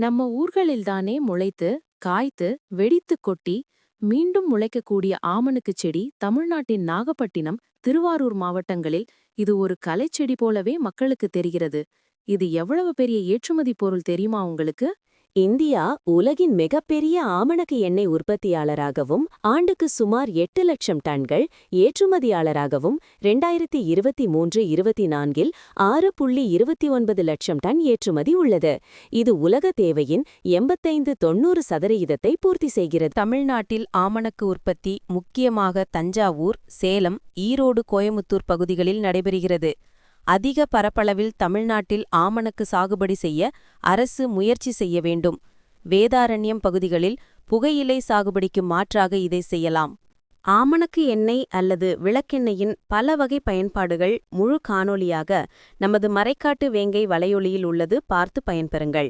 நம்ம ஊர்களில்தானே முளைத்து காய்த்து வெடித்து கொட்டி மீண்டும் முளைக்கக்கூடிய ஆமணுக்கு செடி தமிழ்நாட்டின் நாகப்பட்டினம் திருவாரூர் மாவட்டங்களில் இது ஒரு கலைச்செடி போலவே மக்களுக்கு தெரிகிறது. இது எவ்வளவு பெரிய ஏற்றுமதி பொருள் தெரியுமா உங்களுக்கு? இந்தியா உலகின் மிகப்பெரிய ஆமணக்கு எண்ணெய் உற்பத்தியாளராகவும் ஆண்டுக்கு சுமார் எட்டு லட்சம் டன்கள் ஏற்றுமதியாளராகவும் இரண்டாயிரத்தி இருபத்தி மூன்று இருபத்தி நான்கில் ஆறு புள்ளி இருபத்தி ஒன்பது லட்சம் டன் ஏற்றுமதி உள்ளது. இது உலக தேவையின் எண்பத்தைந்து தொன்னூறு சதவிகிதத்தை பூர்த்தி செய்கிறது. தமிழ்நாட்டில் ஆமணக்கு உற்பத்தி முக்கியமாக தஞ்சாவூர் சேலம் ஈரோடு கோயமுத்தூர் பகுதிகளில் நடைபெறுகிறது. அதிக பரப்பளவில் தமிழ்நாட்டில் ஆமணக்கு சாகுபடி செய்ய அரசு முயற்சி செய்ய வேண்டும். வேதாரண்யம் பகுதிகளில் புகையிலை சாகுபடிக்கு மாற்றாக இதை செய்யலாம். ஆமணக்கு எண்ணெய் அல்லது விளக்கெண்ணெயின் பல வகை பயன்பாடுகள் முழு காணொளியாக நமது மறைக்காட்டு வேங்கை வலையொலியில் உள்ளது பார்த்து பயன்பெறுங்கள்.